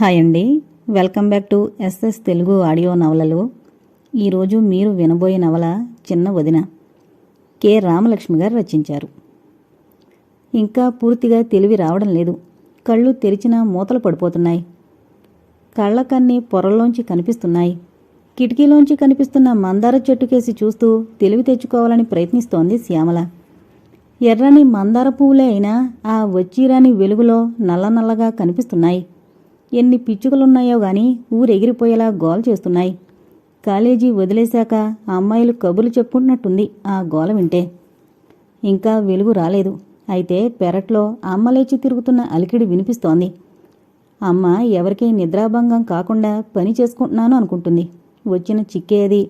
Hi అండి. Welcome back to SS Telugu audio నవలలు. ఈరోజు మీరు వినబోయే నవల చిన్న వదిన. కె. రామలక్ష్మి గారు రచించారు. ఇంకా పూర్తిగా తెలివి రావడం లేదు. కళ్ళు తెరిచినా మూతలు పడిపోతున్నాయి. కళ్ళకన్నీ పొరల్లోంచి కనిపిస్తున్నాయి. కిటికీలోంచి కనిపిస్తున్న మందార చెట్టుకేసి చూస్తూ తెలివి తెచ్చుకోవాలని ప్రయత్నిస్తోంది శ్యామల. ఎర్రని మందార పువ్వులే అయినా ఆ వచ్చిరాని వెలుగులో నల్ల నల్లగా కనిపిస్తున్నాయి. ఎన్ని పిచ్చుకలున్నాయో గాని ఊరెగిరిపోయేలా గోల చేస్తున్నాయి. కాలేజీ వదిలేశాక అమ్మాయిలు కబుర్లు చెప్పుకుంటున్నట్టుంది ఆ గోల వింటే. ఇంకా వెలుగు రాలేదు. అయితే పెరట్లో అమ్మ లేచి తిరుగుతున్న అలికిడి వినిపిస్తోంది. అమ్మ ఎవరికీ నిద్రాభంగం కాకుండా పని చేసుకుంటున్నాను అనుకుంటుంది. వచ్చిన చిక్కేది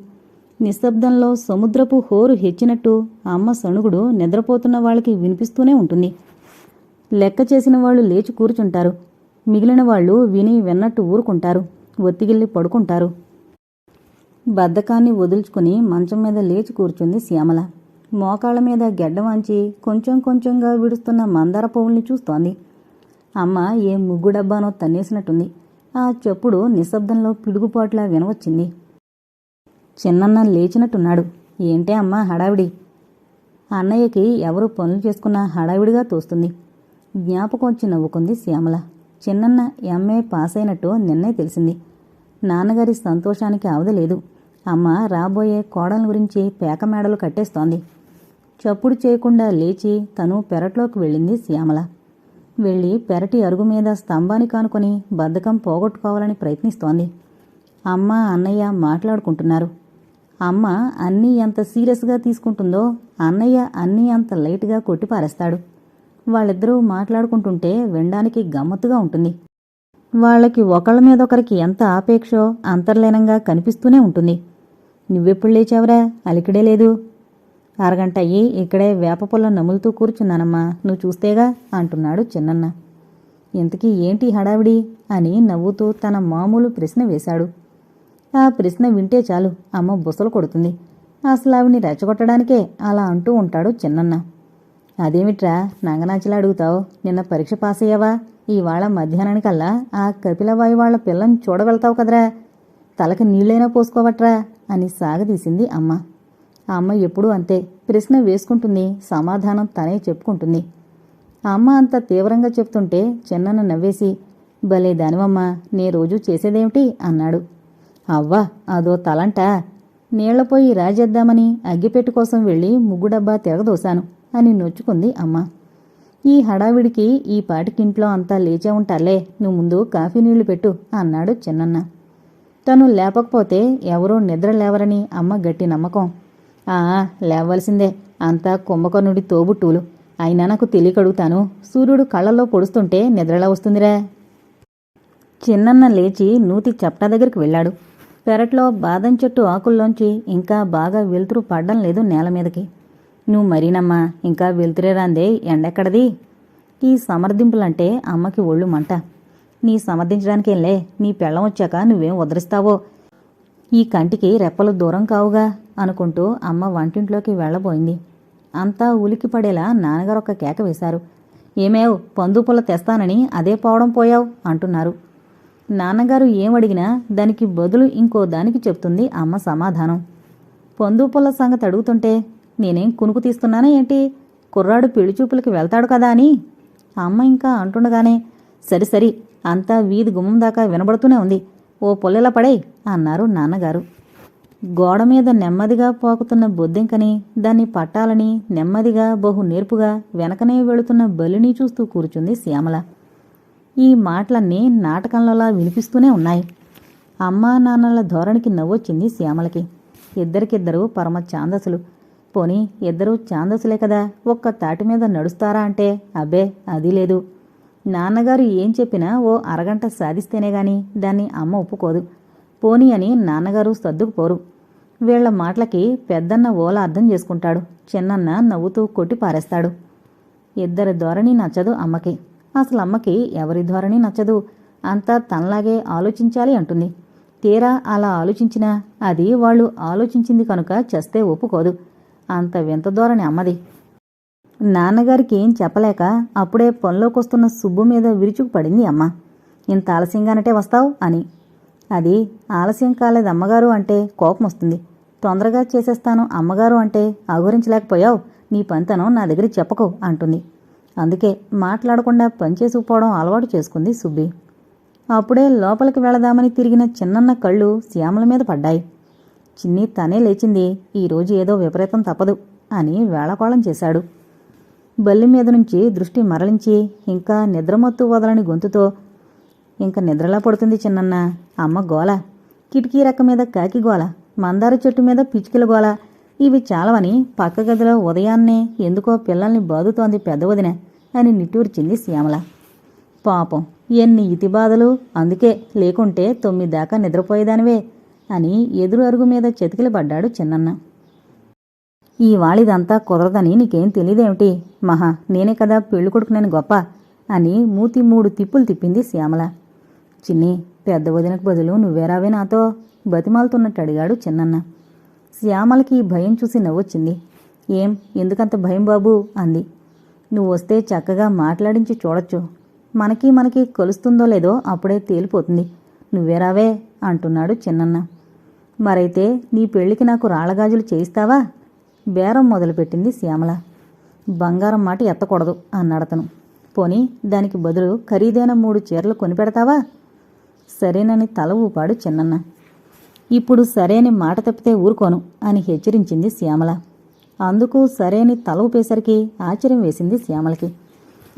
నిశ్శబ్దంలో సముద్రపు హోరు హెచ్చినట్టు అమ్మ సణుగుడు నిద్రపోతున్న వాళ్ళకి వినిపిస్తూనే ఉంటుంది. లెక్క చేసిన వాళ్ళు లేచి కూర్చుంటారు. మిగిలిన వాళ్ళు విని విన్నట్టు ఊరుకుంటారు ఒత్తిగిల్లి పడుకుంటారు. బద్ధకాన్ని వదులుచుకుని మంచం మీద లేచి కూర్చుంది శ్యామల. మోకాళ్ళ మీద గెడ్డ వాంచి కొంచెం కొంచెంగా విడుస్తున్న మందార పువ్వుల్ని చూస్తోంది. అమ్మ ఏ ముగ్గు డబ్బానో తన్నేసినట్టుంది. ఆ చెప్పుడు నిశ్శబ్దంలో పిడుగుపాట్లా వినవచ్చింది. చిన్నన్న లేచినట్టున్నాడు. ఏంటే అమ్మా హడావిడి? అన్నయ్యకి ఎవరు పనులు చేసుకున్నా హడావిడిగా తోస్తుంది. జ్ఞాపకం వచ్చి నవ్వుకుంది శ్యామల. చిన్నన్న ఎంఏ పాస్ అయినట్టు నిన్నే తెలిసింది. నాన్నగారి సంతోషానికి అవదలేదు అమ్మ రాబోయే కోడల గురించి పేక మేడలు కట్టేస్తోంది. చప్పుడు చేయకుండా లేచి తను పెరట్లోకి వెళ్ళింది శ్యామల. వెళ్ళి పెరటి అరుగు మీద స్తంభాన్ని కానుకొని బద్ధకం పోగొట్టుకోవాలని ప్రయత్నిస్తోంది. అమ్మ అన్నయ్య మాట్లాడుకుంటున్నారు. అమ్మ అన్నీ ఎంత సీరియస్గా తీసుకుంటుందో అన్నయ్య అన్నీ అంత లైట్గా కొట్టిపారేస్తాడు. వాళ్ళిద్దరూ మాట్లాడుకుంటుంటే వినడానికి గమ్మత్తుగా ఉంటుంది. వాళ్ళకి ఒకళ్ళ మీద ఒకరికి ఎంత ఆపేక్షో అంతర్లీనంగా కనిపిస్తూనే ఉంటుంది. నువ్వెప్పుడు లేచావురా? అలికిడే లేదు. అరగంట అయ్యి ఇక్కడే వేప పొలం నములుతూ కూర్చున్నానమ్మా. నువ్వు చూస్తేగా అంటున్నాడు చిన్నన్న. ఇంతకీ ఏంటి హడావిడి? అని నవ్వుతూ తన మామూలు ప్రశ్న వేశాడు. ఆ ప్రశ్న వింటే చాలు. అమ్మ బుసలు కొడుతుంది. అసలు ఆవిని రెచ్చగొట్టడానికే? అలా అంటూ ఉంటాడు చిన్నన్న. అదేమిట్రా నంగనాచిలా అడుగుతావు? నిన్న పరీక్ష పాస్ అయ్యావా? ఇవాళ మధ్యాహ్నానికల్లా ఆ కపిలవాయి వాళ్ళ పిల్లని చూడగలుగుతావు కదరా. తలకు నీళ్ళైనా పోసుకోవట్రా అని సాగదీసింది అమ్మ. అమ్మ ఎప్పుడూ అంతే. ప్రశ్న వేసుకుంటుంది. సమాధానం తనే చెప్పుకుంటుంది. అమ్మ అంత తీవ్రంగా చెప్తుంటే చిన్నన్న నవ్వేసి భలే దానివమ్మా నే రోజూ చేసేదేమిటి? అన్నాడు. అవ్వా అదో తలంట. నీళ్ళపోయి రాజేద్దామని అగ్గిపెట్టు కోసం వెళ్ళి ముగ్గుడబ్బా తిరగదోశాను. అని నొచ్చుకుంది అమ్మ. ఈ హడావిడికి ఈ పాటికింట్లో అంతా లేచే ఉంటాలే నువ్వు ముందు కాఫీ నీళ్ళు పెట్టు అన్నాడు చిన్నన్న. తను లేపకపోతే ఎవరూ నిద్ర లేవరని అమ్మ గట్టి నమ్మకం. ఆ లేవలసిందే. అంతా కుంభకర్ణుడి తోబుట్టువులు. అయినా నాకు తెలియకడుగుతాను సూర్యుడు కళ్ళల్లో పొడుస్తుంటే నిద్రలా వస్తుందిరా. చిన్నన్న లేచి నూతి చప్టా దగ్గరికి వెళ్ళాడు. పెరట్లో బాదం చెట్టు ఆకుల్లోంచి ఇంకా బాగా వెలుతురు పడ్డం లేదు నేల మీదకి. నువ్వు మరీనమ్మా ఇంకా వెలుతురే రాందే ఎండెక్కడది? ఈ సమర్థింపులంటే అమ్మకి ఒళ్ళు మంట. నీ సమర్థించడానికేంలే నీ పెళ్ళం వచ్చాక నువ్వేం ఉదరిస్తావో? ఈ కంటికి రెప్పలు దూరం కావుగా అనుకుంటూ అమ్మ వంటింట్లోకి వెళ్ళబోయింది. అంతా ఉలికి పడేలా నాన్నగారు ఒక కేక వేశారు. ఏమేవ్ పందు తెస్తానని అదే పోవడం పోయావు? అంటున్నారు. నాన్నగారు ఏమడిగినా దానికి బదులు ఇంకో దానికి చెప్తుంది అమ్మ సమాధానం. పొందు పుల్ల సంగతి అడుగుతుంటే నేనేం కునుకు తీస్తున్నానా ఏంటి? కుర్రాడు పెళ్ళిచూపులకి వెళ్తాడు కదా అని? అమ్మ ఇంకా అంటుండగానే సరి సరి అంతా వీధి గుమ్మం దాకా వినబడుతూనే ఉంది. ఓ పొల్లెలా పడే అన్నారు నాన్నగారు. గోడ మీద నెమ్మదిగా పోకుతున్న బొద్దింకని దాన్ని పట్టాలని నెమ్మదిగా బహు నేర్పుగా వెనకనే వెళుతున్న బలిని చూస్తూ కూర్చుంది శ్యామల. ఈ మాటలన్నీ నాటకంలోలా వినిపిస్తూనే ఉన్నాయి. అమ్మా నాన్నల ధోరణికి నవ్వొచ్చింది శ్యామలకి. ఇద్దరికిద్దరూ పరమ ఛాందసులు. పోనీ ఇద్దరూ ఛాందసులే కదా ఒక్క తాటి మీద నడుస్తారా అంటే? అబ్బే అది లేదు. నాన్నగారు ఏం చెప్పినా ఓ అరగంట సాధిస్తేనే గాని దాన్ని అమ్మ ఒప్పుకోదు. పోనీ అని నాన్నగారు సర్దుకుపోరు వీళ్ళ మాటలకి పెద్దన్న ఓల అర్థం చేసుకుంటాడు. చిన్నన్న నవ్వుతూ కొట్టి పారేస్తాడు. ఇద్దరి ధోరణి నచ్చదు అమ్మకి. అసలు అమ్మకి ఎవరి ధోరణి నచ్చదు? అంతా తనలాగే ఆలోచించాలి అంటుంది. తీరా అలా ఆలోచించినా అది వాళ్ళు ఆలోచించింది కనుక చస్తే ఒప్పుకోదు. అంత వింత ధోరణి అమ్మది. నాన్నగారికి ఏం చెప్పలేక అప్పుడే పనిలోకొస్తున్న సుబ్బు మీద విరుచుకు పడింది అమ్మ. ఇంత ఆలస్యంగానటే వస్తావు అని. అది ఆలస్యం కాలేదు అమ్మగారు అంటే కోపం వస్తుంది. తొందరగా చేసేస్తాను అమ్మగారు అంటే అగురించలేకపోయావు నీ పంతనం నా దగ్గర చెప్పకు అంటుంది. అందుకే మాట్లాడకుండా పనిచేసుకుపోవడం అలవాటు చేసుకుంది సుబ్బి. అప్పుడే లోపలికి వెళదామని తిరిగిన చిన్నన్న కళ్ళు శ్యామల మీద పడ్డాయి. చిన్ని తనే లేచింది. ఈరోజు ఏదో విపరీతం తప్పదు అని వేళకోళం చేశాడు. బల్లి మీద నుంచి దృష్టి మరలించి ఇంకా నిద్రమత్తు వదలని గొంతుతో ఇంక నిద్రలా పడుతుంది చిన్నన్న అమ్మ గోల. కిటికీ రెక్క మీద కాకి గోల. మందార చెట్టు మీద పిచ్చుకల గోల. ఇవి చాలవని పక్క గదిలో ఉదయాన్నే ఎందుకో పిల్లల్ని బాదుతోంది పెద్ద వదిన అని నిట్టూర్చింది శ్యామల. పాపం ఎన్ని ఇతి బాధలు అందుకే లేకుంటే తొమ్మిది దాకా నిద్రపోయేదానివే. అని ఎదురు అరుగు మీద చెతికిలి పడ్డాడు చిన్నన్న. ఈ వాళిదంతా కుదరదని నీకేం తెలియదేమిటి మహా నేనే కదా పెళ్ళి కొడుకునని గొప్ప అని మూతి మూడు తిప్పులు తిప్పింది శ్యామల. చిన్ని పెద్ద వదినకు బదులు నువ్వేరావే నాతో? బతిమాలుతున్నట్టు అడిగాడు చిన్నన్న. శ్యామలకి భయం చూసి నవ్వొచ్చింది. ఏం ఎందుకంత భయం బాబు? అంది. నువ్వు వస్తే చక్కగా మాట్లాడించి చూడొచ్చు. మనకి మనకి కలుస్తుందో లేదో అప్పుడే తేలిపోతుంది. నువ్వేరావే? అంటున్నాడు చిన్నన్న. మరైతే నీ పెళ్ళికి నాకు రాళ్ళగాజులు చేయిస్తావా? బేరం మొదలుపెట్టింది శ్యామల. బంగారం మాట ఎత్తకూడదు అన్నాడతను పోనీ దానికి బదులు ఖరీదైన మూడు చీరలు కొనిపెడతావా? సరేనని తల ఊపాడు చిన్నన్న. ఇప్పుడు సరేని మాట తప్పితే ఊరుకోను అని హెచ్చరించింది శ్యామల. అందుకు సరేని తల ఊపేసరికి ఆశ్చర్యం వేసింది శ్యామలకి.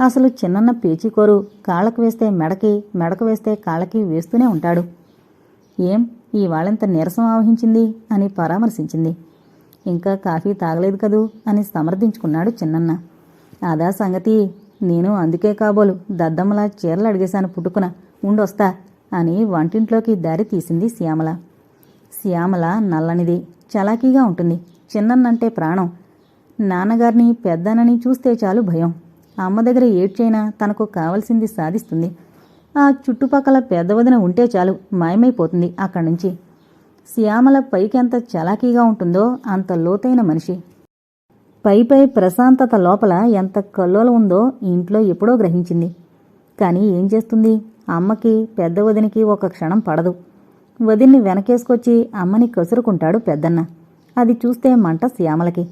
అసలు చిన్నన్న పేచీకోరు కాళ్ళకు వేస్తే మెడకి మెడకు వేస్తే కాళ్ళకి వేస్తూనే ఉంటాడు. ఏం? ఈ వాళ్ళంత నీరసం ఆవహించింది అని పరామర్శించింది. ఇంకా కాఫీ తాగలేదు కదూ అని సమర్థించుకున్నాడు చిన్నన్న. అదా సంగతి. నేను అందుకే కాబోలు దద్దమ్మలా చీరలు అడిగేశాను పుట్టుకున. ఉండొస్తా అని వంటింట్లోకి దారి తీసింది శ్యామల. శ్యామల నల్లనిది చలాకీగా ఉంటుంది. చిన్నన్నంటే ప్రాణం. నాన్నగారిని పెద్దనని చూస్తే చాలు భయం. అమ్మ దగ్గర ఏడ్చైనా తనకు కావలసింది సాధిస్తుంది. ఆ చుట్టుపక్కల పెద్దవదిన ఉంటే చాలు మాయమైపోతుంది అక్కడి నుంచి. శ్యామల పైకి ఎంత చలాకీగా ఉంటుందో అంత లోతైన మనిషి. పై పై ప్రశాంతత లోపల ఎంత కల్లోలం ఉందో ఇంట్లో ఎప్పుడో గ్రహించింది. కానీ ఏం చేస్తుంది? అమ్మకి పెద్ద వదినికి ఒక క్షణం పడదు. వదిన్ని వెనకేసుకొచ్చి అమ్మని కసురుకుంటాడు పెద్దన్న. అది చూస్తే మంట శ్యామలకి.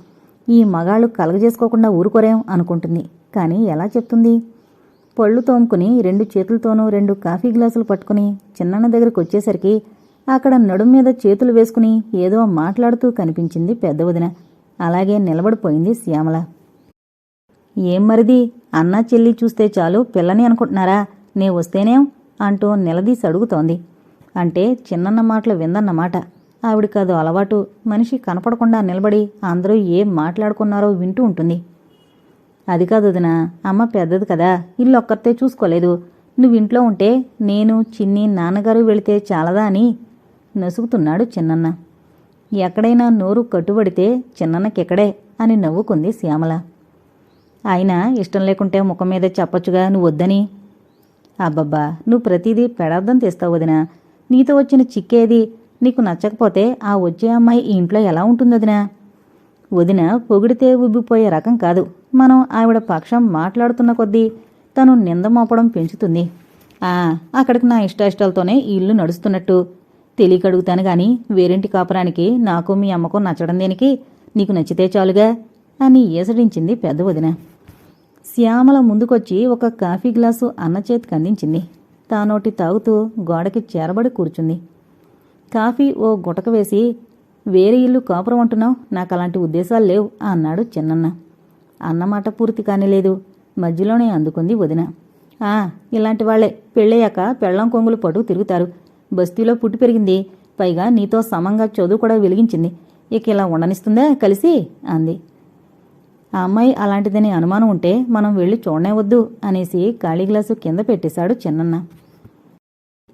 ఈ మగాళ్ళు కలగజేసుకోకుండా ఊరుకోరేం అనుకుంటుంది. కానీ ఎలా చెప్తుంది? పళ్ళు తోముకుని రెండు చేతులతోనూ రెండు కాఫీ గ్లాసులు పట్టుకుని చిన్నన్న దగ్గరికి వచ్చేసరికి అక్కడ నడుం మీద చేతులు వేసుకుని ఏదో మాట్లాడుతూ కనిపించింది పెద్ద వదిన. అలాగే నిలబడిపోయింది శ్యామల. ఏం మరిది? అన్నా చెల్లి చూస్తే చాలు పిల్లని అనుకుంటున్నారా? నే వస్తేనేం? అంటూ నిలదీసి అడుగుతోంది. అంటే చిన్నన్న మాటలు విందన్నమాట ఆవిడ కాదు అలవాటు. మనిషి కనపడకుండా నిలబడి అందరూ ఏం మాట్లాడుకున్నారో వింటూ ఉంటుంది. అది కాదు వదినా అమ్మ పెద్దది కదా ఇల్లు ఒక్కరితే చూసుకోలేదు. నువ్వు ఇంట్లో ఉంటే నేను చిన్ని నాన్నగారు వెళితే చాలదా అని నసుగుతున్నాడు చిన్నన్న. ఎక్కడైనా నోరు కట్టుబడితే చిన్నన్నకెక్కడే అని నవ్వుకుంది శ్యామల. ఆయన ఇష్టం లేకుంటే ముఖం మీద చెప్పొచ్చుగా నువ్వు వద్దని. అబ్బబ్బా నువ్వు ప్రతిదీ పెడార్థం తెస్తావు వదినా. నీతో వచ్చిన చిక్కేది నీకు నచ్చకపోతే ఆ వచ్చే అమ్మాయి ఈ ఇంట్లో ఎలా ఉంటుంది వదిన పొగిడితే ఉబ్బిపోయే రకం కాదు. మనం ఆవిడ పక్షం మాట్లాడుతున్న కొద్దీ తను నింద మోపడం పెంచుతుంది. ఆ అక్కడికి నా ఇష్టాయిష్టాలతోనే ఇల్లు నడుస్తున్నట్టు. తెలియకడుగుతాను గాని వేరింటి కాపురానికి నాకు మీ అమ్మకు నచ్చడం దేనికి? నీకు నచ్చితే చాలుగా అని ఏసడించింది పెద్ద వదిన. శ్యామల ముందుకొచ్చి ఒక కాఫీ గ్లాసు అన్న చేతికి అందించింది. తానోటి తాగుతూ గోడకి చేరబడి కూర్చుంది. కాఫీ ఓ గుటక వేసి వేరే ఇల్లు కాపురం అంటున్నావు? నాకు అలాంటి ఉద్దేశాలు లేవు అన్నాడు చిన్నన్న. అన్నమాట పూర్తి కానిలేదు మధ్యలోనే అందుకుంది వదిన. ఆ ఇలాంటి వాళ్ళే పెళ్ళయ్యాక పెళ్ళం కొంగులు పటు తిరుగుతారు. బస్తీలో పుట్టి పెరిగింది. పైగా నీతో సమంగా చదువు కూడా వెలిగించింది. ఇక ఇలా ఉండనిస్తుందా కలిసి? అంది. ఆ అమ్మాయి అలాంటిదని అనుమానం ఉంటే మనం వెళ్ళి చూడనే వద్దు అనేసి ఖాళీ గ్లాసు కింద పెట్టేశాడు చిన్నన్న.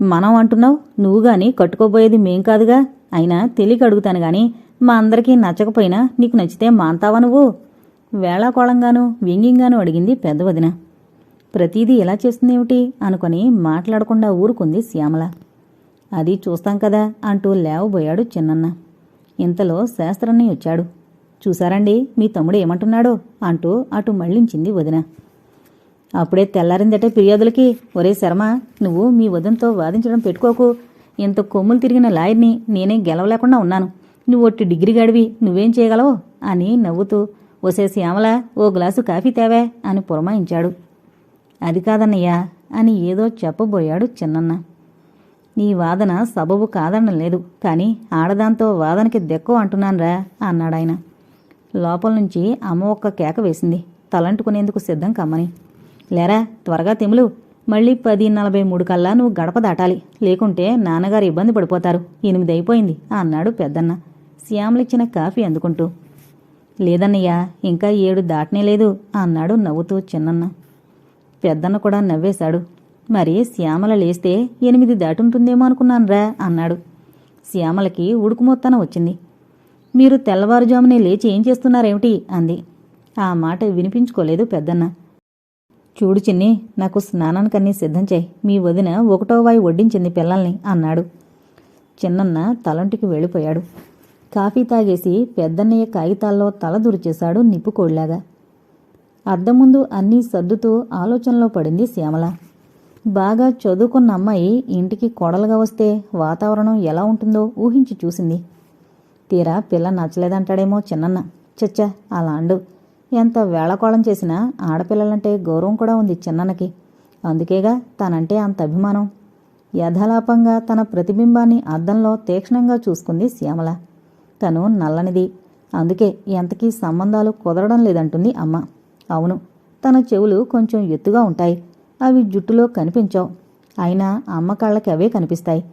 మనం అంటున్నావు నువ్వు గాని కట్టుకోబోయేది మేం కాదుగా? అయినా తెలియక అడుగుతాను గాని మా అందరికీ నచ్చకపోయినా నీకు నచ్చితే మాంతావా నువ్వు? వేళాకోళంగాను వ్యంగ్యంగాను అడిగింది పెద్ద వదిన. ప్రతిదీ ఎలా చేస్తుందేమిటి? అనుకొని మాట్లాడకుండా ఊరుకుంది శ్యామల. అది చూస్తాం కదా అంటూ లేవబోయాడు చిన్నన్న. ఇంతలో శాస్త్రన్ని వచ్చాడు. చూసారండి మీ తమ్ముడు ఏమంటున్నాడో? అంటూ అటు మళ్ళించింది వదిన. అప్పుడే తెల్లారిందటే ఫిర్యాదులకి. ఒరే శర్మ నువ్వు మీ వదంతో వాదించడం పెట్టుకోకు. ఇంత కొమ్ములు తిరిగిన లాయర్ని నేనే గెలవలేకుండా ఉన్నాను. నువ్వు ఒట్టి డిగ్రీ గడివి నువ్వేం చేయగలవు? అని నవ్వుతూ ఒసే శ్యామల ఓ గ్లాసు కాఫీ తేవే అని పురమాయించాడు. అది కాదన్నయ్యా అని ఏదో చెప్పబోయాడు చిన్నన్న. నీ వాదన సబబు కాదనడం లేదు కానీ ఆడదాంతో వాదనకి దెక్కో అంటున్నానురా అన్నాడాయన. లోపల నుంచి అమ్మ ఒక్క కేక వేసింది తలంటుకునేందుకు సిద్ధం కమ్మని. లేరా త్వరగా తెములు మళ్ళీ పది నలభై మూడు కల్లా నువ్వు గడప దాటాలి. లేకుంటే నాన్నగారు ఇబ్బంది పడిపోతారు. ఎనిమిది అయిపోయింది అన్నాడు పెద్దన్న. శ్యామలిచ్చిన కాఫీ అందుకుంటూ. లేదన్నయ్యా ఇంకా ఏడు దాటనే లేదు అన్నాడు నవ్వుతూ చిన్నన్న. పెద్దన్న కూడా నవ్వేశాడు. మరి శ్యామల లేస్తే ఎనిమిది దాటుంటుందేమో అనుకున్నానురా అన్నాడు. శ్యామలకి ఉడుకుమొత్తన వచ్చింది. మీరు తెల్లవారుజామునే లేచి ఏం చేస్తున్నారేమిటి? అంది. ఆ మాట వినిపించుకోలేదు పెద్దన్న. చూడు చిన్ని నాకు స్నానానికన్నీ సిద్ధం చేయి. మీ వదిన ఒకటో వాయి వడ్డించింది పిల్లల్ని అన్నాడు. చిన్నన్న తలంటికి వెళ్ళిపోయాడు. కాఫీ తాగేసి పెద్దన్నయ్య కాగితాల్లో తల దురిచేశాడు నిప్పుకోళ్ళాగా అద్దం ముందు అన్నీ సర్దుతూ ఆలోచనలో పడింది శ్యామల. బాగా చదువుకున్న అమ్మాయి ఇంటికి కొడలుగా వస్తే వాతావరణం ఎలా ఉంటుందో ఊహించి చూసింది. తీరా పిల్ల నచ్చలేదంటాడేమో చిన్నన్న. చచ్చా అలా అండు. ఎంత వేళకోళం చేసినా ఆడపిల్లలంటే గౌరవం కూడా ఉంది చిన్ననకి అందుకేగా తనంటే అంత అభిమానం. యథాలాపంగా తన ప్రతిబింబాన్ని అద్దంలో తీక్షణంగా చూసుకుంది శ్యామల. తను నల్లనిది. అందుకే ఎంతకీ సంబంధాలు కుదరడం లేదంటుంది అమ్మ. అవును తన చెవులు కొంచెం ఎత్తుగా ఉంటాయి. అవి జుట్టులో కనిపించవు. అయినా అమ్మ కళ్ళకి అవే కనిపిస్తాయి.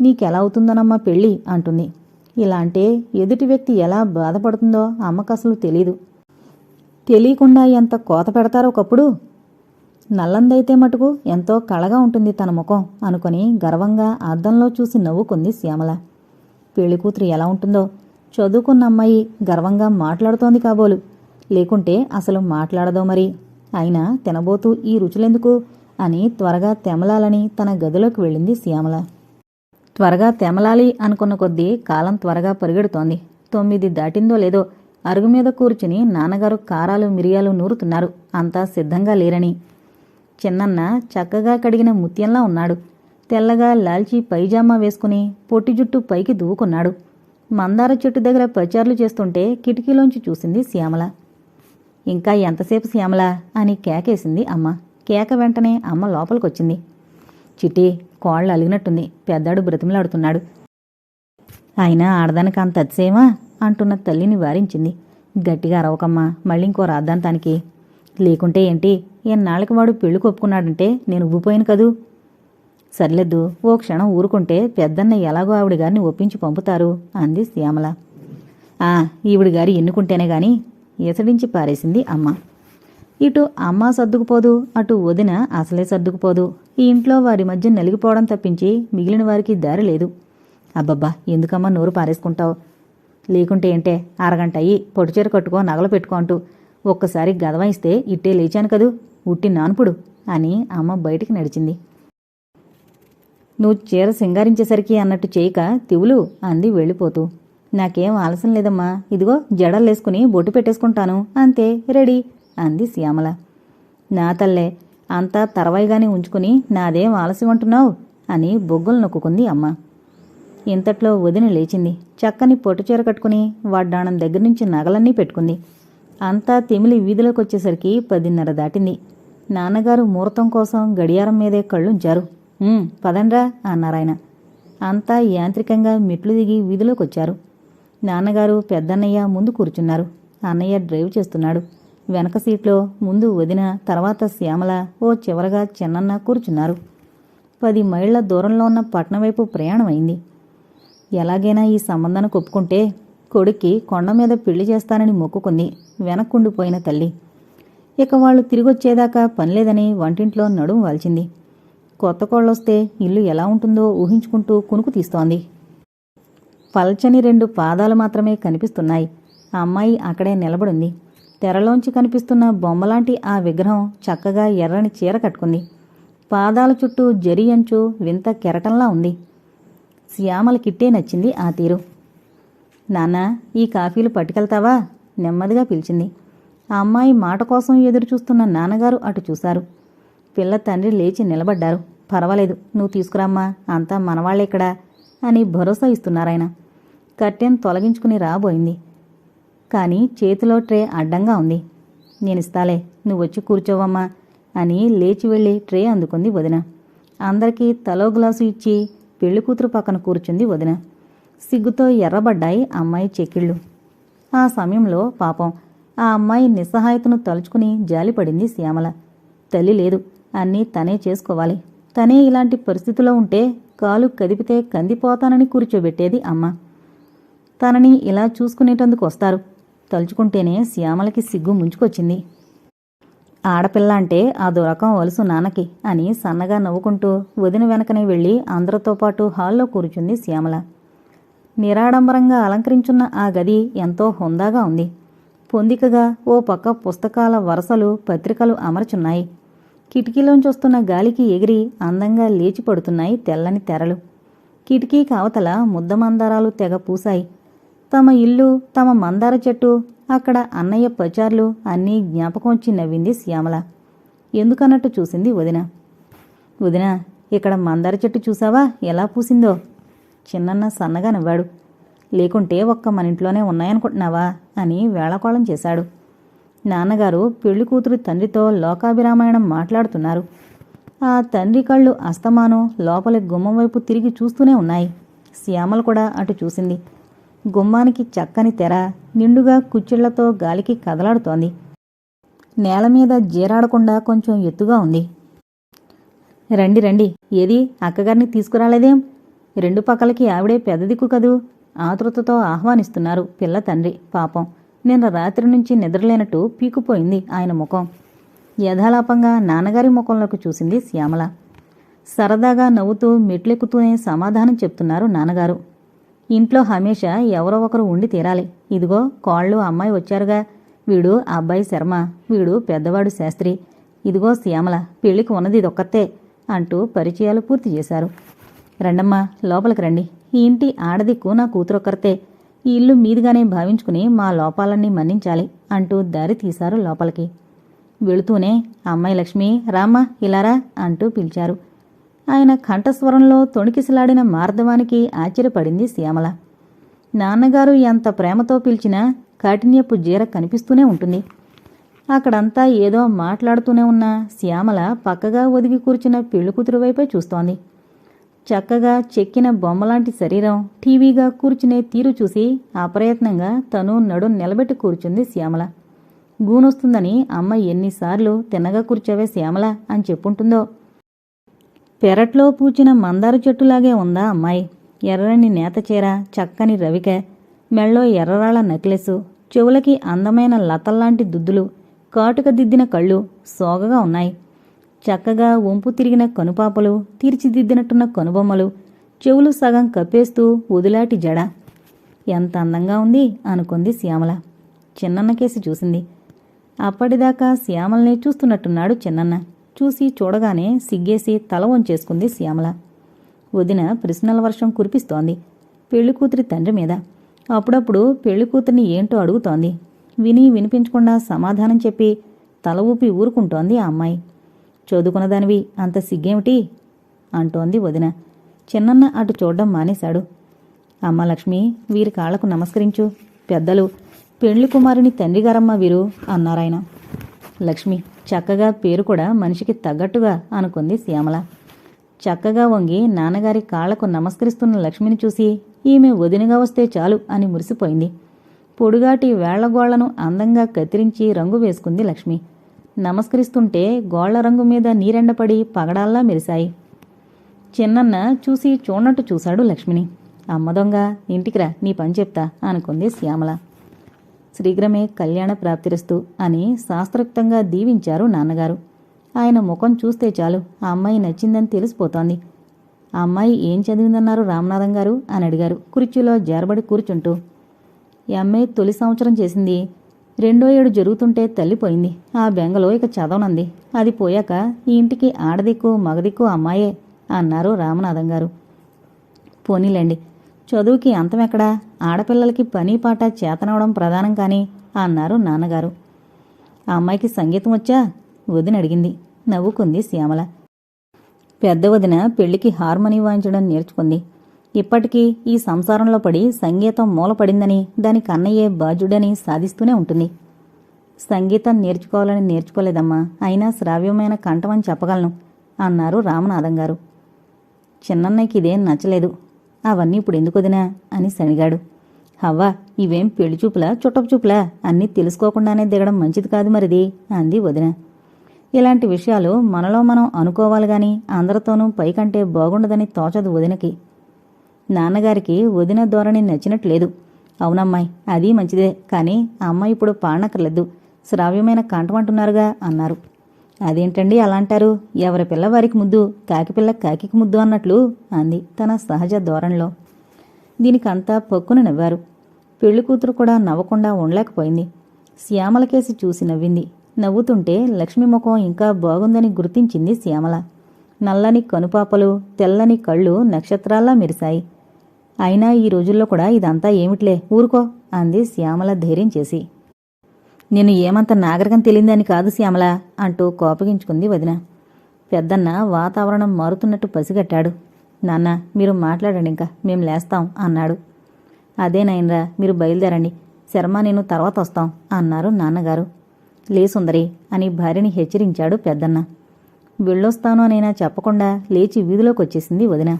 నీకెలా అవుతుందనమ్మా పెళ్ళి? అంటుంది. ఇలా అంటే ఎదుటి వ్యక్తి ఎలా బాధపడుతుందో అమ్మకసలు అసలు తెలీదు. తెలియకుండా ఎంత కోత పెడతారో ఒకప్పుడు? నల్లందైతే మటుకు ఎంతో కళగా ఉంటుంది తన ముఖం అనుకొని గర్వంగా అద్దంలో చూసి నవ్వుకుంది శ్యామల. పెళ్ళి కూతురు ఎలా ఉంటుందో? చదువుకున్న అమ్మాయి గర్వంగా మాట్లాడుతోంది కాబోలు. లేకుంటే అసలు మాట్లాడదో మరి? అయినా తినబోతూ ఈ రుచులెందుకు? అని త్వరగా తెమలాలని తన గదిలోకి వెళ్ళింది శ్యామల. త్వరగా తెమలాలి అనుకున్న కొద్దీ కాలం త్వరగా పరిగెడుతోంది. తొమ్మిది దాటిందో లేదో అరుగు మీద కూర్చుని నాన్నగారు కారాలు మిరియాలు నూరుతున్నారు. అంతా సిద్ధంగా లేరని. చిన్నన్న చక్కగా కడిగిన ముత్యంలా ఉన్నాడు. తెల్లగా లాల్చి పైజామా వేసుకుని పొట్టి జుట్టు పైకి దూకున్నాడు. మందార చెట్టు దగ్గర పచార్లు చేస్తుంటే కిటికీలోంచి చూసింది శ్యామల. ఇంకా ఎంతసేపు శ్యామల? అని కేకేసింది అమ్మ. కేక వెంటనే అమ్మ లోపలికొచ్చింది. చిట్టి కోళ్ళు అలిగినట్టుంది. పెద్దాడు బ్రతిమలాడుతున్నాడు. అయినా ఆడదానికి అంత అతిసేమా అంటున్న తల్లిని వారించింది. గట్టిగా అరవకమ్మా మళ్ళీ ఇంకో రాద్దాంతానికి లేకుంటే ఏంటి? ఎన్నాళ్ళకి వాడు పెళ్ళి కొప్పుకున్నాడంటే నేను ఉబ్బిపోయాను కదూ? సర్లేదు ఓ క్షణం ఊరుకుంటే పెద్దన్న ఎలాగో ఆవిడ గారిని ఒప్పించి పంపుతారు అంది శ్యామల. ఆ ఈవిడ గారి ఎన్నుకుంటేనే గాని ఎసడించి పారేసింది అమ్మ. ఇటు అమ్మ సర్దుకుపోదు అటు వదిన అసలే సర్దుకుపోదు. ఈ ఇంట్లో వారి మధ్య నలిగిపోవడం తప్పించి మిగిలిన వారికి దారి లేదు. అబ్బబ్బా ఎందుకమ్మా నోరు పారేసుకుంటావు? లేకుంటే ఏంటే? అరగంట అయ్యి పొడిచేరు కట్టుకో నగలు పెట్టుకో అంటూ ఒక్కసారి గదవాయిస్తే ఇస్తే ఇట్టే లేచాను కదూ. ఉట్టి నాన్పుడు అని అమ్మ బయటికి నడిచింది. నువ్వు చీర సింగారించేసరికి అన్నట్టు చేయక తివులు అంది వెళ్ళిపోతూ. నాకేం ఆలస్యం లేదమ్మా. ఇదిగో జడలేసుకుని బొట్టు పెట్టేసుకుంటాను. అంతే రెడీ అంది శ్యామల. నా తల్లే అంతా తర్వాయిగానే ఉంచుకుని నాదేం ఆలస్యం అంటున్నావు? అని బొగ్గులు నొక్కుకుంది అమ్మ. ఇంతట్లో వదిన లేచింది. చక్కని పొట్టుచీర కట్టుకుని వడ్డాణం దగ్గర నుంచి నగలన్నీ పెట్టుకుంది. అంతా తిమిలి వీధిలోకి వచ్చేసరికి పదిన్నర దాటింది. నాన్నగారు ముహూర్తం కోసం గడియారం మీదే కళ్ళుంచారు పదండ్రా అన్నారాయన అంతా యాంత్రికంగా మెట్లు దిగి వీధిలోకి వచ్చారు నాన్నగారు పెద్దన్నయ్య ముందు కూర్చున్నారు. అన్నయ్య డ్రైవ్ చేస్తున్నాడు. వెనక సీట్లో ముందు వదిన తర్వాత శ్యామల ఓ చివరగా చిన్నన్న కూర్చున్నారు. పది మైళ్ళ దూరంలో ఉన్న పట్నం వైపు ప్రయాణం అయింది ఎలాగైనా ఈ సంబంధాన్ని ఒప్పుకుంటే కొడుక్కి కొండ మీద పెళ్ళి చేస్తానని మొక్కుకుంది వెనక్కుండిపోయిన తల్లి. ఇక వాళ్ళు తిరిగొచ్చేదాకా పనిలేదని వంటింట్లో నడుం వాల్చింది. కొత్త కోళ్ళొస్తే ఇల్లు ఎలా ఉంటుందో ఊహించుకుంటూ కునుకు తీస్తోంది. పల్చని రెండు పాదాలు మాత్రమే కనిపిస్తున్నాయి. ఆ అమ్మాయి అక్కడే నిలబడింది. తెరలోంచి కనిపిస్తున్న బొమ్మలాంటి ఆ విగ్రహం చక్కగా ఎర్రని చీర కట్టుకుంది. పాదాల చుట్టూ జరి అంచు వింత కెరటంలా ఉంది. శ్యామలకిట్టే నచ్చింది ఆ తీరు. నాన్న ఈ కాఫీలు పట్టుకెళ్తావా? నెమ్మదిగా పిలిచింది. ఆ అమ్మాయి మాట కోసం ఎదురు చూస్తున్న నాన్నగారు అటు చూశారు. పిల్ల తండ్రి లేచి నిలబడ్డారు. పర్వాలేదు నువ్వు తీసుకురామ్మా అంతా మనవాళ్ళే ఇక్కడ అని భరోసా ఇస్తున్నారాయన. కట్టెన్ తొలగించుకుని రాబోయింది. కానీ చేతిలో ట్రే అడ్డంగా ఉంది. నేనిస్తాలే నువ్వు వచ్చి కూర్చోవమ్మా అని లేచి వెళ్ళి ట్రే అందుకుంది వదిన. అందరికీ తలో గ్లాసు ఇచ్చి పెళ్ళి కూతురు పక్కన కూర్చుంది వదిన. సిగ్గుతో ఎర్రబడ్డాయి అమ్మాయి చెక్కిళ్ళు. ఆ సమయంలో పాపం ఆ అమ్మాయి నిస్సహాయతను తలుచుకుని జాలిపడింది శ్యామల. తల్లి లేదు అన్నీ తనే చేసుకోవాలి. తనే ఇలాంటి పరిస్థితిలో ఉంటే కాలు కదిపితే కందిపోతానని కూర్చోబెట్టేది అమ్మ. తనని ఇలా చూసుకునేటందుకు వస్తారు. తలుచుకుంటేనే శ్యామలకి సిగ్గు ముంచుకొచ్చింది. ఆడపిల్ల అంటే ఆ దొరకం వలుసు నాన్నకి అని సన్నగా నవ్వుకుంటూ వదిన వెనకనే వెళ్ళి అందరితో పాటు హాల్లో కూర్చుంది శ్యామల. నిరాడంబరంగా అలంకరించున్న ఆ గది ఎంతో హుందాగా ఉంది. పొందికగా ఓ పక్క పుస్తకాల వరసలు పత్రికలు అమర్చున్నాయి. కిటికీలోంచి వస్తున్న గాలికి ఎగిరి అందంగా లేచి పడుతున్నాయి తెల్లని తెరలు. కిటికీ కావతల ముద్దమందారాలు తెగ పూసాయి తమ ఇల్లు తమ మందార చెట్టు అక్కడ అన్నయ్య ప్రచార్లు అన్నీ జ్ఞాపకం వచ్చి నవ్వింది శ్యామల. ఎందుకన్నట్టు చూసింది వదిన. వదిన ఇక్కడ మందార చెట్టు చూసావా? ఎలా పూసిందో? చిన్నన్న సన్నగా నవ్వాడు. లేకుంటే ఒక్క మన ఇంట్లోనే ఉన్నాయనుకుంటున్నావా? అని వేళకోళం చేశాడు. నాన్నగారు పెళ్ళి కూతురు తండ్రితో లోకాభిరామాయణం మాట్లాడుతున్నారు. ఆ తండ్రి కళ్ళు అస్తమానం లోపలి గుమ్మం వైపు తిరిగి చూస్తూనే ఉన్నాయి. శ్యామలు కూడా అటు చూసింది. గుమ్మానికి చక్కని తెర నిండుగా కుచ్చిళ్ళతో గాలికి కదలాడుతోంది. నేల మీద జీరాడకుండా కొంచెం ఎత్తుగా ఉంది. రండి రండి. ఏది? అక్కగారిని తీసుకురాలేదేం? రెండు పక్కలకి ఆవిడే పెద్ద దిక్కు కదూ? ఆతృతతో ఆహ్వానిస్తున్నారు పిల్ల తండ్రి. పాపం. నిన్న రాత్రి నుంచి నిద్రలేనట్టు పీకుపోయింది ఆయన ముఖం. యథాలాపంగా నాన్నగారి ముఖంలోకి చూసింది శ్యామల. సరదాగా నవ్వుతూ మెట్లెక్కుతూనే సమాధానం చెప్తున్నారు నాన్నగారు. ఇంట్లో హమేషా ఎవరో ఒకరు ఉండి తీరాలి. ఇదిగో కోళ్ళు అమ్మాయి వచ్చారుగా. వీడు అబ్బాయి శర్మ వీడు పెద్దవాడు శాస్త్రి. ఇదిగో శ్యామల పెళ్ళికి ఉన్నది ఇదొక్కతే అంటూ పరిచయాలు పూర్తి చేశారు. రండమ్మా లోపలికి రండి. ఈ ఇంటి ఆడదిక్కు నా కూతురొక్కరితే. ఈ ఇల్లు మీదిగానే భావించుకుని మా లోపాలన్నీ మన్నించాలి అంటూ దారి తీశారు లోపలికి. వెళుతూనే అమ్మాయి లక్ష్మి రామ్మా ఇలారా అంటూ పిలిచారు. ఆయన కంఠస్వరంలో తొణికిసలాడిన మార్ధవానికి ఆశ్చర్యపడింది శ్యామల. నాన్నగారు ఎంత ప్రేమతో పిలిచినా కాఠిన్యపు జీర కనిపిస్తూనే ఉంటుంది. అక్కడంతా ఏదో మాట్లాడుతూనే ఉన్న శ్యామల పక్కగా ఒదిగి కూర్చున్న పెళ్ళికూతురు వైపే చూస్తోంది. చక్కగా చెక్కిన బొమ్మలాంటి శరీరం టీవీగా కూర్చునే తీరు చూసి అప్రయత్నంగా తను నడు నిలబెట్టి కూర్చుంది శ్యామల. గూనొస్తుందని అమ్మ ఎన్నిసార్లు తిన్నగా కూర్చోవే శ్యామల అని చెప్పుంటుందో పెరట్లో పూచిన మందార చెట్టులాగే ఉందా అమ్మాయి? ఎర్రని నేతచీర చక్కని రవిక మెళ్ళో ఎర్రరాళ్ళ నెక్లెసు చెవులకి అందమైన లతల్లాంటి దుద్దులు కాటుక దిద్దిన కళ్ళు సోగగా ఉన్నాయి. చక్కగా వంపు తిరిగిన కనుపాపలు తీర్చిదిద్దినట్టున్న కనుబొమ్మలు చెవులు సగం కప్పేస్తూ వదిలాటి జడ. ఎంత అందంగా ఉంది అనుకుంది శ్యామల. చిన్నన్న కేసి చూసింది. అప్పటిదాకా శ్యామల్నే చూస్తున్నట్టున్నాడు చిన్నన్న. చూసి చూడగానే సిగ్గేసి తల వంచేసుకుంది శ్యామల. వదిన ప్రశ్నల వర్షం కురిపిస్తోంది. పెళ్ళి కూతురి తండ్రి మీద. అప్పుడప్పుడు పెళ్ళి కూతురిని ఏంటో అడుగుతోంది. విని వినిపించకుండా సమాధానం చెప్పి తల ఊపి ఊరుకుంటోంది ఆ అమ్మాయి. చదువుకున్నదానివి అంత సిగ్గేమిటి? అంటోంది వదిన. చిన్నన్న అటు చూడడం మానేశాడు. అమ్మ లక్ష్మి వీరి కాళ్ళకు నమస్కరించు. పెద్దలు పెళ్ళి కుమారుని తండ్రిగారమ్మ వీరు అన్నారాయన. లక్ష్మి చక్కగా పేరు కూడా మనిషికి తగ్గట్టుగా అనుకుంది శ్యామల. చక్కగా వంగి నాన్నగారి కాళ్ళకు నమస్కరిస్తున్న లక్ష్మిని చూసి ఈమె వదినగా వస్తే చాలు అని మురిసిపోయింది. పొడుగాటి వేళ్ళగోళ్ళను అందంగా కత్తిరించి రంగు వేసుకుంది లక్ష్మి. నమస్కరిస్తుంటే గోళ్ళ రంగు మీద నీరెండపడి పగడాల్లా మెరిశాయి. చిన్నన్న చూసి చూడనట్టు చూశాడు లక్ష్మిని. అమ్మ దొంగ ఇంటికిరా నీ పని చెప్తా అనుకుంది శ్యామల. శీఘ్రమే కళ్యాణ ప్రాప్తిరస్తు అని శాస్త్రోక్తంగా దీవించారు నాన్నగారు. ఆయన ముఖం చూస్తే చాలు ఆ అమ్మాయి నచ్చిందని తెలిసిపోతోంది. ఆ అమ్మాయి ఏం చదివిందన్నారు రామనాథం గారు? అని అడిగారు కుర్చీలో జారబడి కూర్చుంటూ. ఈ అమ్మాయి తొలి సంవత్సరం చేసింది. రెండో ఏడు జరుగుతుంటే తల్లిపోయింది. ఆ బెంగలో ఇక చదవనంది. అది పోయాక ఈ ఇంటికి ఆడదిక్కు మగదిక్కు అమ్మాయే అన్నారు రామనాథం గారు. పోనీలేండి చదువుకి అంతమెక్కడా? ఆడపిల్లలకి పని పాట చేతనవడం ప్రధానం కానీ అన్నారు నాన్నగారు. ఆ అమ్మాయికి సంగీతం వచ్చా? వదిన అడిగింది. నవ్వుకుంది శ్యామల. పెద్ద వదిన పెళ్ళికి హార్మోని వాయించడం నేర్చుకుంది. ఇప్పటికీ ఈ సంసారంలో పడి సంగీతం మూలపడిందని దాని కన్నయ్యే బాధ్యుడని సాధిస్తూనే ఉంటుంది. సంగీతం నేర్చుకోవాలని నేర్చుకోలేదమ్మా. అయినా శ్రావ్యమైన కంఠమని చెప్పగలను అన్నారు రామనాథం గారు చిన్నన్నయ్యకి ఇదేం నచ్చలేదు. అవన్నీ ఇప్పుడు ఎందుకు వదినా? అని శనిగాడు హవ్వా ఇవేం పెళ్ళి చూపులా చుట్టపు చూపులా? అన్నీ తెలుసుకోకుండానే దిగడం మంచిది కాదు మరిది అంది వదిన. ఇలాంటి విషయాలు మనలో మనం అనుకోవాలి గాని అందరితోనూ పైకంటే బాగుండదని తోచదు వదినకి. నాన్నగారికి వదిన ధోరణి నచ్చినట్లేదు. అవునమ్మాయి అది మంచిదే కానీ ఆ అమ్మాయి ఇప్పుడు పాడనక్కర్లేదు. శ్రావ్యమైన కంటమంటున్నారుగా అన్నారు. అదేంటండి అలా అంటారు? ఎవరి పిల్ల వారికి ముద్దు కాకిపిల్ల కాకికి ముద్దు అన్నట్లు అంది తన సహజ ధోరణిలో. దీనికంతా పక్కున నవ్వారు. పెళ్ళి కూతురు కూడా నవ్వకుండా ఉండలేకపోయింది. శ్యామలకేసి చూసి నవ్వింది. నవ్వుతుంటే లక్ష్మి ముఖం ఇంకా బాగుందని గుర్తించింది శ్యామల. నల్లని కనుపాపలు తెల్లని కళ్ళు నక్షత్రాల్లా మెరిశాయి. అయినా ఈ రోజుల్లో కూడా ఇదంతా ఏమిట్లే? ఊరుకో అంది శ్యామల ధైర్యం చేసి. నేను ఏమంత నాగరికం తెలియదని కాదు శ్యామల అంటూ కోపగించుకుంది వదిన. పెద్దన్న వాతావరణం మారుతున్నట్టు పసిగట్టాడు. నాన్న మీరు మాట్లాడండి ఇంకా మేము లేస్తాం అన్నాడు. అదేనైనరా మీరు బయలుదేరండి. శర్మ నేను తర్వాత వస్తాం అన్నారు నాన్నగారు. లే సుందరి అని భార్యని హెచ్చరించాడు పెద్దన్న. వెళ్ళొస్తాను అనైనా చెప్పకుండా లేచి వీధిలోకి వచ్చేసింది వదిన.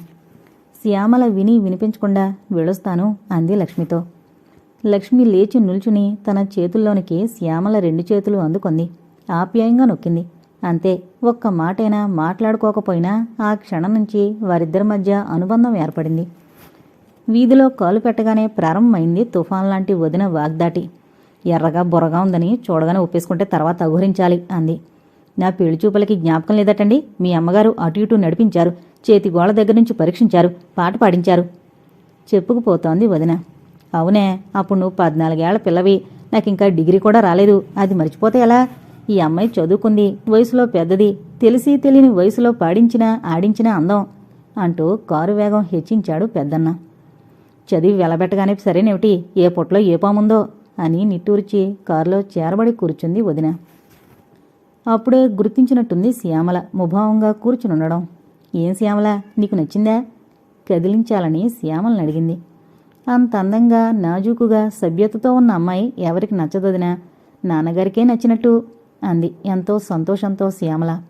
శ్యామల విని వినిపించకుండా వెళ్ళొస్తాను అంది లక్ష్మితో. లక్ష్మి లేచి నిల్చుని తన చేతుల్లోనికి శ్యామల రెండు చేతులు అందుకుంది. ఆప్యాయంగా నొక్కింది. అంతే ఒక్క మాటైనా మాట్లాడుకోకపోయినా ఆ క్షణం నుంచి వారిద్దరి మధ్య అనుబంధం ఏర్పడింది. వీధిలో కాలు పెట్టగానే ప్రారంభమైంది తుఫాన్ లాంటి వదిన వాగ్దాటి. ఎర్రగా బుర్రగా ఉందని చూడగానే ఒప్పేసుకుంటే తర్వాత అఘోరించాలి అంది. నా పెళ్ళి చూపులకి జ్ఞాపకం లేదటండి. మీ అమ్మగారు అటు ఇటు నడిపించారు. చేతి గోళ దగ్గర నుంచి పరీక్షించారు. పాట పాడించారు. చెప్పుకుపోతోంది వదిన. అవునే అప్పుడు నువ్వు పద్నాలుగేళ్ళ పిల్లవి. నాకు ఇంకా డిగ్రీ కూడా రాలేదు. అది మర్చిపోతే ఎలా? ఈ అమ్మాయి చదువుకుంది వయసులో పెద్దది. తెలిసి తెలియని వయసులో పాడించినా ఆడించినా అందం అంటూ కారు వేగం హెచ్చించాడు పెద్దన్న. చదివి వెలబెట్టగానే సరేనేమిటి? ఏ పొట్లో ఏ పాముందో అని నిట్టూర్చి కారులో చేరబడి కూర్చుంది వదిన. అప్పుడే గుర్తించినట్టుంది శ్యామల ముభావంగా కూర్చునుండడం. ఏం శ్యామల నీకు నచ్చిందా? కదిలించాలని శ్యామలను అడిగింది. అంత అందంగా నాజూకుగా సభ్యతతో ఉన్న అమ్మాయి ఎవరికి నచ్చదొదినా? నాన్నగారికే నచ్చినట్టు అంది ఎంతో సంతోషంతో శ్యామల.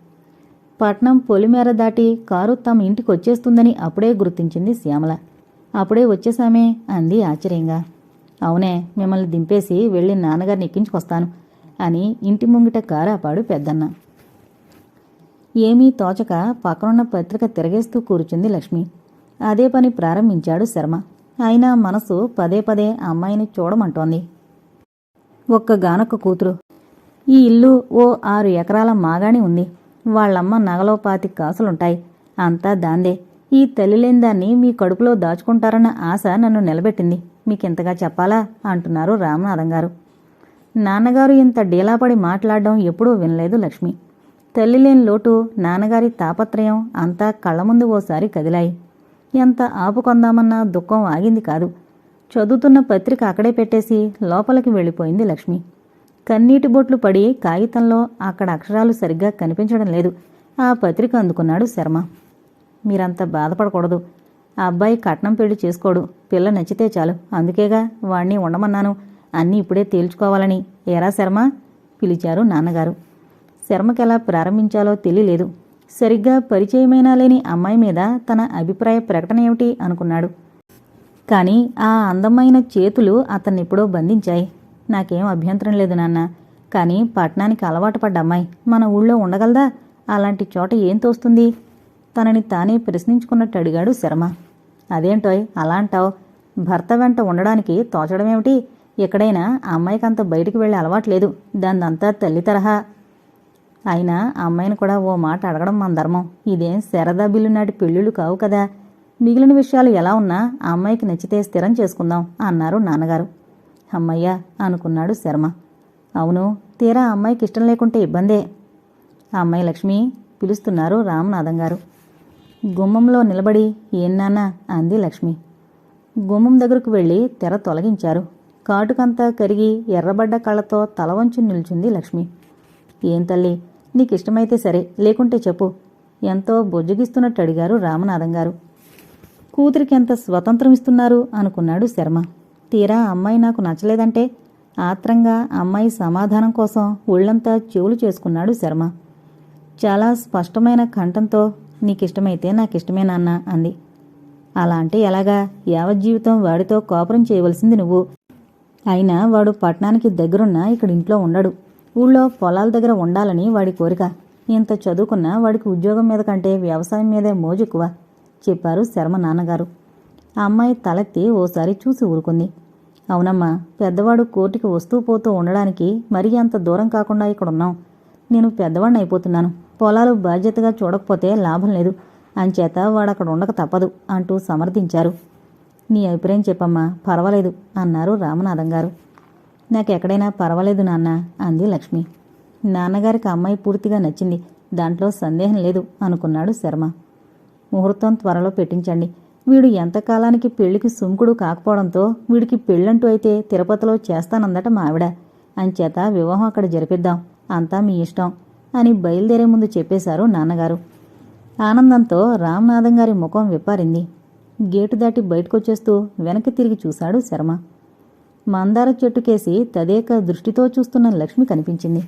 పట్నం పొలిమేర దాటి కారు తమ ఇంటికి వచ్చేస్తుందని అప్పుడే గుర్తించింది శ్యామల. అప్పుడే వచ్చేసామే అంది ఆశ్చర్యంగా. అవునే మిమ్మల్ని దింపేసి వెళ్ళి నాన్నగారిని ఎక్కించుకొస్తాను అని ఇంటి ముంగిట కారు ఆపాడు పెద్దన్న. ఏమీ తోచక పక్కనున్న పత్రిక తిరగేస్తూ కూర్చుంది లక్ష్మి. అదే పని ప్రారంభించాడు శర్మ. అయినా మనసు పదే పదే అమ్మాయిని చూడమంటోంది. ఒక్క గానొక్క కూతురు. ఈ ఇల్లు ఓ ఆరు ఎకరాల మాగాణి ఉంది. వాళ్ళమ్మ నగలో పాతి కాసులుంటాయి. అంతా దాందే. ఈ తల్లిలేని దాన్ని మీ కడుపులో దాచుకుంటారన్న ఆశ నన్ను నిలబెట్టింది. మీకింతగా చెప్పాలా? అంటున్నారు రామనాథం గారు. నాన్నగారు ఇంత డీలాపడి మాట్లాడడం ఎప్పుడూ వినలేదు లక్ష్మి. తల్లిలేని లోటు నాన్నగారి తాపత్రయం అంతా కళ్ళ ముందు ఓసారి కదిలాయి. ఎంత ఆపుకొందామన్నా దుఃఖం ఆగింది కాదు. చదువుతున్న పత్రిక అక్కడే పెట్టేసి లోపలికి వెళ్ళిపోయింది లక్ష్మి. కన్నీటి బొట్లు పడి కాగితంలో అక్కడ అక్షరాలు సరిగ్గా కనిపించడం లేదు. ఆ పత్రిక అందుకున్నాడు శర్మ. మీరంత బాధపడకూడదు. ఆ అబ్బాయి కట్నం పెళ్ళి చేసుకోడు. పిల్ల నచ్చితే చాలు. అందుకేగా వాణ్ణి ఉండమన్నాను. అన్నీ ఇప్పుడే తేల్చుకోవాలని. ఏరా శర్మ? పిలిచారు నాన్నగారు. శర్మకెలా ప్రారంభించాలో తెలియలేదు. సరిగ్గా పరిచయమైనా లేని అమ్మాయి మీద తన అభిప్రాయ ప్రకటన ఏమిటి అనుకున్నాడు. కానీ ఆ అందమైన చేతులు అతన్నెప్పుడో బంధించాయి. నాకేం అభ్యంతరం లేదు నాన్న. కానీ పట్నానికి అలవాటు పడ్డ అమ్మాయి మన ఊళ్ళో ఉండగలదా? అలాంటి చోట ఏం తోస్తుంది? తనని తానే ప్రశ్నించుకున్నట్టు అడిగాడు శర్మ. అదేంటోయ్ అలా అంటావు భర్త వెంట ఉండడానికి తోచడమేమిటి? ఎక్కడైనా అమ్మాయికి అంత బయటికి వెళ్ళే అలవాటు లేదు. దాన్నంతా తల్లి తరహా. అయినా అమ్మాయిని కూడా ఓ మాట అడగడం మన ధర్మం. ఇదేం శరదా బిల్లు నాటి పెళ్ళిళ్ళు కావు కదా. మిగిలిన విషయాలు ఎలా ఉన్నా ఆ అమ్మాయికి నచ్చితే స్థిరం చేసుకుందాం అన్నారు నాన్నగారు. అమ్మయ్యా అనుకున్నాడు శర్మ. అవును తీరా అమ్మాయికి ఇష్టం లేకుంటే ఇబ్బందే. ఆ అమ్మాయి లక్ష్మి పిలుస్తున్నారు రామనాథం గారు. గుమ్మంలో నిలబడి ఏం నాన్న? అంది లక్ష్మి. గుమ్మం దగ్గరకు వెళ్ళి తెర తొలగించారు. కాటుకంతా కరిగి ఎర్రబడ్డ కళ్ళతో తల వంచి నిల్చుంది లక్ష్మి. ఏం తల్లి నీకిష్టమైతే సరే లేకుంటే చెప్పు. ఎంతో బొజ్జగిస్తున్నట్టు అడిగారు రామనాథం గారు. కూతురికి ఎంత స్వతంత్రం ఇస్తున్నారు అనుకున్నాడు శర్మ. తీరా అమ్మాయి నాకు నచ్చలేదంటే? ఆత్రంగా అమ్మాయి సమాధానం కోసం ఒళ్ళంతా చెవులు చేసుకున్నాడు శర్మ. చాలా స్పష్టమైన కంఠంతో నీకిష్టమైతే నాకిష్టమే నాన్న అంది. అలా అంటే ఎలాగా? యావజ్జీవితం వాడితో కోపరం చేయవలసింది నువ్వు. అయినా వాడు పట్టణానికి దగ్గరున్న ఇక్కడ ఇంట్లో ఉండడు. ఊళ్ళో పొలాల దగ్గర ఉండాలని వాడి కోరిక. ఇంత చదువుకున్నా వాడికి ఉద్యోగం మీద కంటే వ్యవసాయం మీదే మోజు ఎక్కువ చెప్పారు శర్మ నాన్నగారు. ఆ అమ్మాయి తలెత్తి ఓసారి చూసి ఊరుకుంది. అవునమ్మా పెద్దవాడు కోర్టుకి వస్తూ పోతూ ఉండడానికి మరీ అంత దూరం కాకుండా ఇక్కడ ఉన్నాం నేను పెద్దవాడిని అయిపోతున్నాను. పొలాలు బాధ్యతగా చూడకపోతే లాభం లేదు. అంచేత వాడు అక్కడ ఉండక తప్పదు అంటూ సమర్థించారు. నీ అభిప్రాయం చెప్పమ్మా పర్వాలేదు అన్నారు రామనాథం గారు నాకెక్కడైనా పర్వాలేదు నాన్న అంది లక్ష్మి. నాన్నగారికి అమ్మాయి పూర్తిగా నచ్చింది. దాంట్లో సందేహం లేదు అనుకున్నాడు శర్మ. ముహూర్తం త్వరలో పెట్టించండి. వీడు ఎంతకాలానికి పెళ్ళికి సుంకుడు కాకపోవడంతో వీడికి పెళ్ళంటూ అయితే తిరుపతిలో చేస్తానందట మా ఆవిడ. అంచేత వివాహం అక్కడ జరిపిద్దాం. అంతా మీ ఇష్టం అని బయలుదేరే ముందు చెప్పేశారు నాన్నగారు. ఆనందంతో రామనాథం గారి ముఖం విప్పారింది. గేటు దాటి బయటకొచ్చేస్తూ వెనక్కి తిరిగి చూశాడు శర్మ. మందార చెట్టుకేసి తదేక దృష్టితో చూస్తున్న లక్ష్మి కనిపించింది.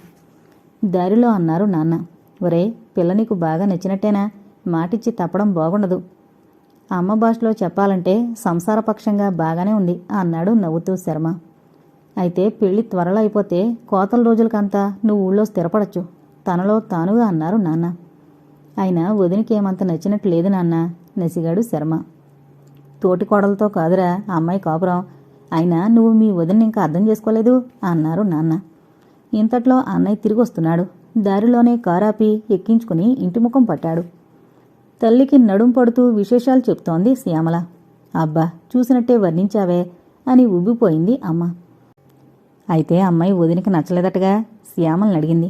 దారిలో అన్నారు నాన్న ఒరే పిల్ల నీకు బాగా నచ్చినట్టేనా? మాటిచ్చి తప్పడం బాగుండదు. అమ్మ భాషలో చెప్పాలంటే సంసారపక్షంగా బాగానే ఉంది అన్నాడు నవ్వుతూ శర్మ. అయితే పెళ్ళి త్వరలో అయిపోతే కోతల రోజులకంతా నువ్వు ఊళ్ళో స్థిరపడచ్చు తనలో తానుగా అన్నారు నాన్న. అయినా వదినికి ఏమంత నచ్చినట్టు లేదు నాన్న నసిగాడు శర్మ. తోటి కోడలతో కాదురా ఆ అమ్మాయి కాపురం అయినా నువ్వు మీ వదిన ఇంకా అర్థం చేసుకోలేదు? అన్నారు నాన్న. ఇంతట్లో అన్నయ్య తిరిగి వస్తున్నాడు. దారిలోనే కారాపి ఎక్కించుకుని ఇంటి ముఖం పట్టాడు. తల్లికి నడుం పడుతూ విశేషాలు చెప్తోంది శ్యామల. అబ్బా చూసినట్టే వర్ణించావే అని ఉబ్బిపోయింది అమ్మ. అయితే అమ్మాయి వదినకి నచ్చలేదటగా? శ్యామల్ని అడిగింది.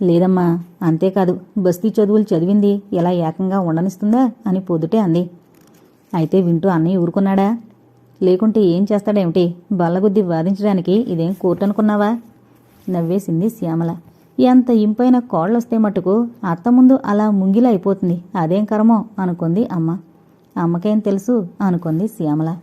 లేదమ్మా అంతేకాదు బస్తీ చదువులు చదివింది ఎలా ఏకంగా ఉండనిస్తుందా అని పొద్దుటే అంది. అయితే వింటూ అన్నయ్య ఊరుకున్నాడా? లేకుంటే ఏం చేస్తాడేమిటి? బల్లగుద్ది వాదించడానికి ఇదేం కోర్టు అనుకున్నావా నవ్వేసింది శ్యామల. ఎంత ఇంపైన కోళ్ళొస్తే మటుకు అత్త ముందు అలా ముంగిలా అయిపోతుంది అదేం కర్మో? అనుకుంది అమ్మ. అమ్మకేం తెలుసు? అనుకుంది శ్యామల.